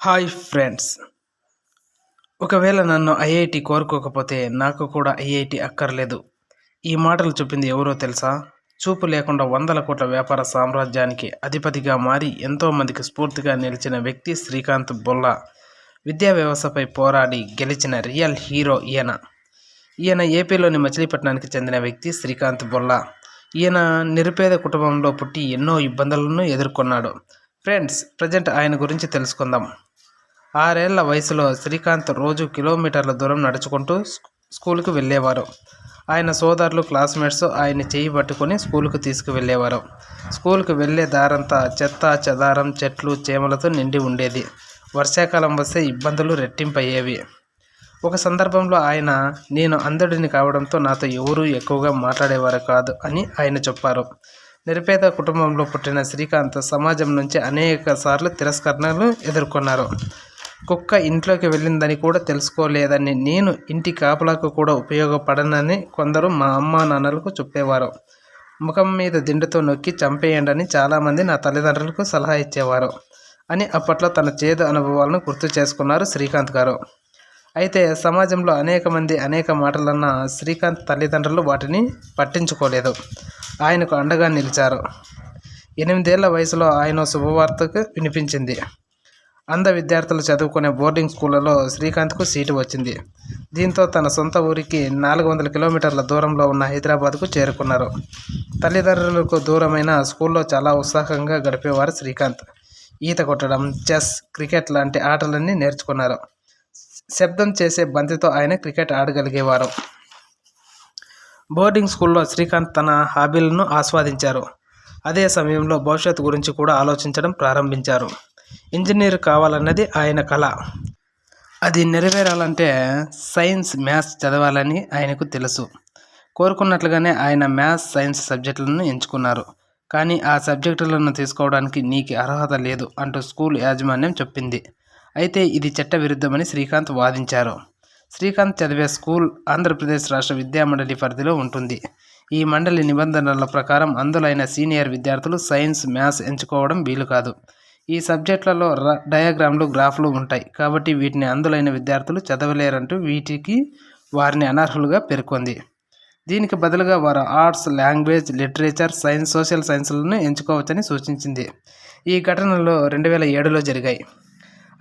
Hi friends. ఒకవేళ నన్ను IIT కోరుకోకపోతే నాకు కూడా ఐఐటి అక్కర్లేదు. ఈ మాటలు చెప్పింది ఎవరో తెలుసా? చూపు లేకుండా వందల కోట్ల వ్యాపార సామ్రాజ్యానికి అధిపతిగా మారి ఎంతోమందికి స్ఫూర్తిగా నిలిచిన వ్యక్తి శ్రీకాంత్ బొల్లా. విద్యా వ్యవస్థపై పోరాడి గెలిచిన రియల్ హీరో ఈయన. ఈయన ఏపీలోని మచిలీపట్నానికి చెందిన వ్యక్తి శ్రీకాంత్ బొల్లా. ఈయన నిరుపేద కుటుంబంలో పుట్టి ఎన్నో ఇబ్బందులను ఎదుర్కొన్నాడు. ఫ్రెండ్స్ ప్రజెంట్ ఆయన గురించి తెలుసుకుందాం. ఆరేళ్ళ వయసులో శ్రీకాంత్ రోజు కిలోమీటర్ల దూరం నడుచుకుంటూ స్కూ- స్కూల్కి వెళ్ళేవారు. ఆయన సోదరులు క్లాస్మేట్స్ ఆయన చేయి పట్టుకొని స్కూల్కి తీసుకువెళ్ళేవారు. స్కూల్కి వెళ్ళే దారంతా చెత్త చెదారం చెట్లు చేమలతో నిండి ఉండేది. వర్షాకాలం వస్తే ఇబ్బందులు రెట్టింపయ్యేవి. ఒక సందర్భంలో ఆయన నేను అందడిని కావడంతో నాతో ఎవరూ ఎక్కువగా మాట్లాడేవారు కాదు అని ఆయన చెప్పారు. నిరుపేద కుటుంబంలో పుట్టిన శ్రీకాంత్ సమాజం నుంచి అనేక సార్లు తిరస్కరణలు ఎదుర్కొన్నారు. కుక్క ఇంట్లోకి వెళ్ళిందని కూడా తెలుసుకోలేదని నేను ఇంటి కాపలాకు కూడా ఉపయోగపడనని కొందరు మా అమ్మ నాన్నలకు చెప్పేవారు. ముఖం మీద దిండుతో నొక్కి చంపేయండి అని చాలామంది నా తల్లిదండ్రులకు సలహా ఇచ్చేవారు అని అప్పట్లో తన చేదు అనుభవాలను గుర్తు చేసుకున్నారు శ్రీకాంత్ గారు. అయితే సమాజంలో అనేక మంది అనేక మాటలన్న శ్రీకాంత్ తల్లిదండ్రులు వాటిని పట్టించుకోలేదు. ఆయనకు అండగా నిలిచారు. ఎనిమిదేళ్ళ వయసులో ఆయన శుభవార్తకు వినిపించింది. అంధ విద్యార్థులు చదువుకునే బోర్డింగ్ స్కూళ్ళలో శ్రీకాంత్కు సీటు వచ్చింది. దీంతో తన సొంత ఊరికి నాలుగు వందల కిలోమీటర్ల దూరంలో ఉన్న హైదరాబాద్కు చేరుకున్నారు. తల్లిదండ్రులకు దూరమైన స్కూల్లో చాలా ఉత్సాహంగా గడిపేవారు శ్రీకాంత్. ఈత కొట్టడం చెస్ క్రికెట్ లాంటి ఆటలన్నీ నేర్చుకున్నారు. శబ్దం చేసే బంతితో ఆయన క్రికెట్ ఆడగలిగేవారు. బోర్డింగ్ స్కూల్లో శ్రీకాంత్ తన హాబీలను ఆస్వాదించారు. అదే సమయంలో భవిష్యత్తు గురించి కూడా ఆలోచించడం ప్రారంభించారు. ఇంజనీర్ కావాలన్నది ఆయన కళ. అది నెరవేరాలంటే సైన్స్ మ్యాథ్స్ చదవాలని ఆయనకు తెలుసు. కోరుకున్నట్లుగానే ఆయన మ్యాథ్స్ సైన్స్ సబ్జెక్టులను ఎంచుకున్నారు. కానీ ఆ సబ్జెక్టులను తీసుకోవడానికి నీకు అర్హత లేదు అంటూ స్కూల్ యాజమాన్యం చెప్పింది. అయితే ఇది చట్టవిరుద్ధమని శ్రీకాంత్ వాదించారు. శ్రీకాంత్ చదివే స్కూల్ ఆంధ్రప్రదేశ్ రాష్ట్ర విద్యామండలి పరిధిలో ఉంటుంది. ఈ మండలి నిబంధనల ప్రకారం అందులైన సీనియర్ విద్యార్థులు సైన్స్ మ్యాథ్స్ ఎంచుకోవడం వీలు కాదు ఈ సబ్జెక్టులలో డయాగ్రామ్లు గ్రాఫ్లు ఉంటాయి. కాబట్టి వీటిని అందులైన విద్యార్థులు చదవలేరంటూ వీటికి వారిని అనర్హులుగా పేర్కొంది. దీనికి బదులుగా వారు arts language literature science social సైన్స్లను ఎంచుకోవచ్చని సూచించింది. ఈ ఘటనలు రెండు వేల ఏడులో జరిగాయి.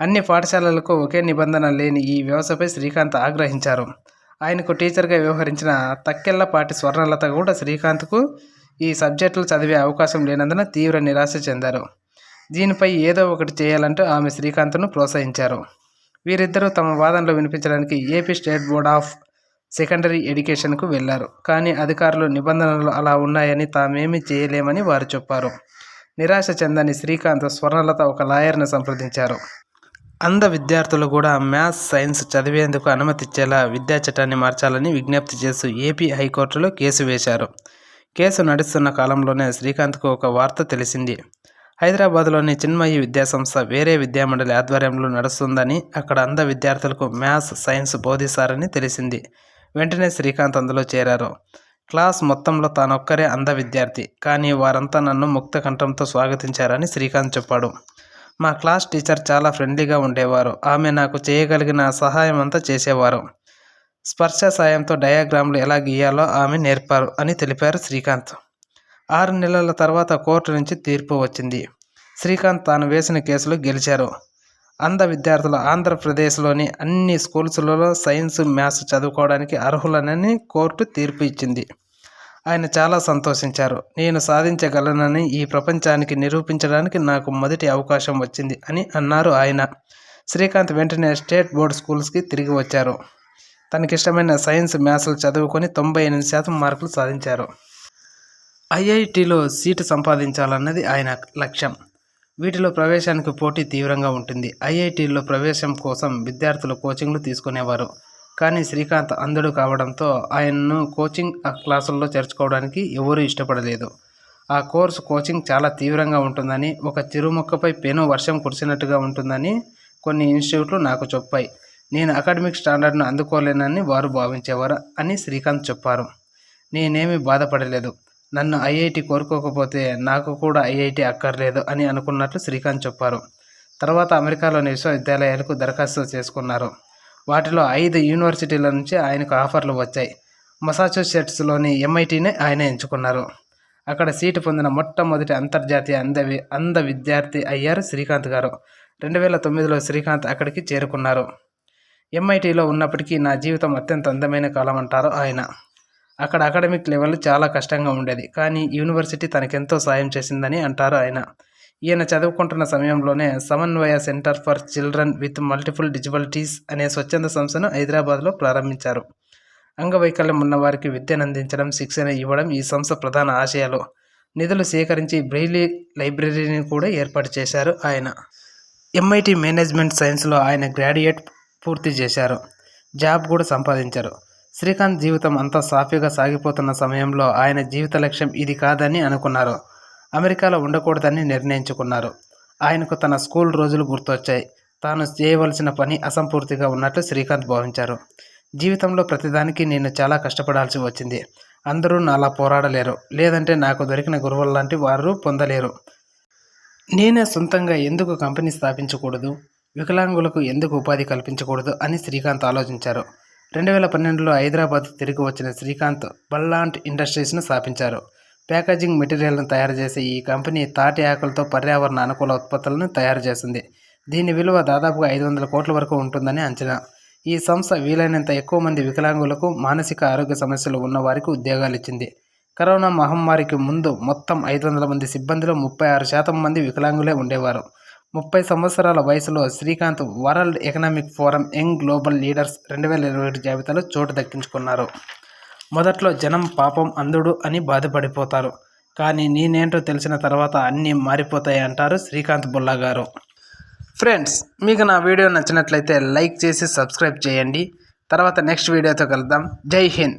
అన్ని పాఠశాలలకు ఒకే నిబంధన లేని ఈ వ్యవస్థపై శ్రీకాంత్ ఆగ్రహించారు. ఆయనకు టీచర్గా వ్యవహరించిన తక్కెళ్ళపాటి స్వర్ణలత కూడా శ్రీకాంత్కు ఈ సబ్జెక్టులు చదివే అవకాశం లేనందున తీవ్ర నిరాశ చెందారు. దీనిపై ఏదో ఒకటి చేయాలంటూ ఆమె శ్రీకాంత్ను ప్రోత్సహించారు. వీరిద్దరూ తమ వాదనలు వినిపించడానికి AP state board of secondary ఎడ్యుకేషన్కు వెళ్ళారు. కానీ అధికారులు నిబంధనలు అలా ఉన్నాయని తామేమీ చేయలేమని వారు చెప్పారు. నిరాశ చెందని శ్రీకాంత్ స్వర్ణలత ఒక లాయర్ను సంప్రదించారు. అంధ విద్యార్థులు కూడా మ్యాథ్స్ సైన్స్ చదివేందుకు అనుమతిచ్చేలా విద్యా చట్టాన్ని మార్చాలని విజ్ఞప్తి చేస్తూ ఏపీ హైకోర్టులో కేసు వేశారు. కేసు నడుస్తున్న కాలంలోనే శ్రీకాంత్కు ఒక వార్త తెలిసింది. హైదరాబాద్లోని చిన్మయి విద్యాసంస్థ వేరే విద్యామండలి ఆధ్వర్యంలో నడుస్తుందని అక్కడ అంధ విద్యార్థులకు మ్యాథ్స్ సైన్స్ బోధిస్తారని తెలిసింది. వెంటనే శ్రీకాంత్ అందులో చేరారు. క్లాస్ మొత్తంలో తానొక్కరే అంధ విద్యార్థి కానీ వారంతా నన్ను ముక్త కంఠంతో స్వాగతించారని శ్రీకాంత్ చెప్పాడు. మా క్లాస్ టీచర్ చాలా ఫ్రెండ్లీగా ఉండేవారు. ఆమె నాకు చేయగలిగిన సహాయం అంతా చేసేవారు. స్పర్శ సాయంతో డయాగ్రామ్లు ఎలా గీయాలో ఆమె నేర్పారు అని తెలిపారు శ్రీకాంత్. ఆరు నెలల తర్వాత కోర్టు నుంచి తీర్పు వచ్చింది. శ్రీకాంత్ తాను వేసిన కేసులో గెలిచారు. అంధ విద్యార్థులు ఆంధ్రప్రదేశ్లోని అన్ని స్కూల్స్లలో సైన్స్ మ్యాథ్స్ చదువుకోవడానికి అర్హులనని కోర్టు తీర్పు ఇచ్చింది. ఆయన చాలా సంతోషించారు. నేను సాధించగలనని ఈ ప్రపంచానికి నిరూపించడానికి నాకు మొదటి అవకాశం వచ్చింది అని అన్నారు ఆయన. శ్రీకాంత్ వెంటనే స్టేట్ బోర్డ్ స్కూల్స్కి తిరిగి వచ్చారు. తనకిష్టమైన సైన్స్ మ్యాథ్స్లు చదువుకొని తొంభై ఎనిమిది శాతం మార్కులు సాధించారు. ఐఐటిలో సీటు సంపాదించాలన్నది ఆయన లక్ష్యం. వీటిలో ప్రవేశానికి పోటీ తీవ్రంగా ఉంటుంది. ఐఐటిలో ప్రవేశం కోసం విద్యార్థులు కోచింగ్లు తీసుకునేవారు. కానీ శ్రీకాంత్ అందడు కావడంతో ఆయన్ను కోచింగ్ క్లాసుల్లో చేర్చుకోవడానికి ఎవరూ ఇష్టపడలేదు. ఆ కోర్సు కోచింగ్ చాలా తీవ్రంగా ఉంటుందని ఒక చిరుముక్కపై పెను వర్షం కురిసినట్టుగా ఉంటుందని కొన్ని ఇన్స్టిట్యూట్లు నాకు చెప్పాయి. నేను అకాడమిక్ స్టాండర్డ్ను అందుకోలేనని వారు భావించేవారు అని శ్రీకాంత్ చెప్పారు. నేనేమి బాధపడలేదు. నన్ను ఐఐటి కోరుకోకపోతే నాకు కూడా ఐఐటి అక్కర్లేదు అని అనుకున్నట్లు శ్రీకాంత్ చెప్పారు. తర్వాత అమెరికాలోని విశ్వవిద్యాలయాలకు దరఖాస్తు చేసుకున్నారు. వాటిలో ఐదు యూనివర్సిటీల నుంచి ఆయనకు ఆఫర్లు వచ్చాయి. మసాచుసెట్స్లోని ఎంఐటీని ఆయన ఎంచుకున్నారు. అక్కడ సీటు పొందిన మొట్టమొదటి అంతర్జాతీయ అంద అంధ విద్యార్థి అయ్యారు శ్రీకాంత్ గారు. రెండు వేల తొమ్మిదిలో శ్రీకాంత్ అక్కడికి చేరుకున్నారు. ఎంఐటీలో ఉన్నప్పటికీ నా జీవితం అత్యంత అందమైన కాలం అంటారు ఆయన. అక్కడ అకాడమిక్ లెవెల్ చాలా కష్టంగా ఉండేది. కానీ యూనివర్సిటీ తనకెంతో సాయం చేసిందని అంటారు ఆయన. ఈయన చదువుకుంటున్న సమయంలోనే Samanvaya centre for children with multiple disabilities అనే స్వచ్ఛంద సంస్థను హైదరాబాద్లో ప్రారంభించారు. అంగవైకల్యం ఉన్నవారికి విద్యను అందించడం శిక్షణ ఇవ్వడం ఈ సంస్థ ప్రధాన ఆశయాలు. నిధులు సేకరించి బ్రెయిలీ లైబ్రరీని కూడా ఏర్పాటు చేశారు ఆయన. ఎంఐటి మేనేజ్మెంట్ సైన్స్లో ఆయన గ్రాడ్యుయేట్ పూర్తి చేశారు. జాబ్ కూడా సంపాదించారు. శ్రీకాంత్ జీవితం అంతా సాఫీగా సాగిపోతున్న సమయంలో ఆయన జీవిత లక్ష్యం ఇది కాదని అనుకున్నారు. అమెరికాలో ఉండకూడదని నిర్ణయించుకున్నారు. ఆయనకు తన స్కూల్ రోజులు గుర్తొచ్చాయి. తాను చేయవలసిన పని అసంపూర్తిగా ఉన్నట్లు శ్రీకాంత్ భావించారు. జీవితంలో ప్రతిదానికి నేను చాలా కష్టపడాల్సి వచ్చింది. అందరూ నాలా పోరాడలేరు. లేదంటే నాకు దొరికిన గురువుల లాంటి వారు పొందలేరు. నేనే సొంతంగా ఎందుకు కంపెనీ స్థాపించకూడదు? వికలాంగులకు ఎందుకు ఉపాధి కల్పించకూడదు? అని శ్రీకాంత్ ఆలోచించారు. రెండు వేల పన్నెండులో హైదరాబాద్ తిరిగి వచ్చిన శ్రీకాంత్ బల్లాంట్ ఇండస్ట్రీస్ను స్థాపించారు. ప్యాకేజింగ్ మెటీరియల్ను తయారు చేసే ఈ కంపెనీ తాటి ఆకులతో పర్యావరణ అనుకూల ఉత్పత్తులను తయారు చేసింది. దీని విలువ దాదాపుగా ఐదు వందల కోట్ల వరకు ఉంటుందని అంచనా. ఈ సంస్థ వీలైనంత ఎక్కువ మంది వికలాంగులకు మానసిక ఆరోగ్య సమస్యలు ఉన్నవారికి ఉద్యోగాలు ఇచ్చింది. కరోనా మహమ్మారికి ముందు మొత్తం ఐదు వందల మంది సిబ్బందిలో ముప్పై ఆరు శాతం మంది వికలాంగులే ఉండేవారు. ముప్పై సంవత్సరాల వయసులో Srikanth World Economic Forum Young Global Leaders రెండు వేల ఇరవై ఒకటి జాబితాలో చోటు దక్కించుకున్నారు. మొదట్లో జనం పాపం అందుడు అని బాధపడిపోతారు. కానీ నేనేంటో తెలిసిన తర్వాత అన్నీ మారిపోతాయి అంటారు శ్రీకాంత్ బుల్లా గారు. ఫ్రెండ్స్ మీకు నా వీడియో నచ్చినట్లయితే లైక్ చేసి సబ్స్క్రైబ్ చేయండి. తర్వాత నెక్స్ట్ వీడియోతో కలుద్దాం. జై హింద్.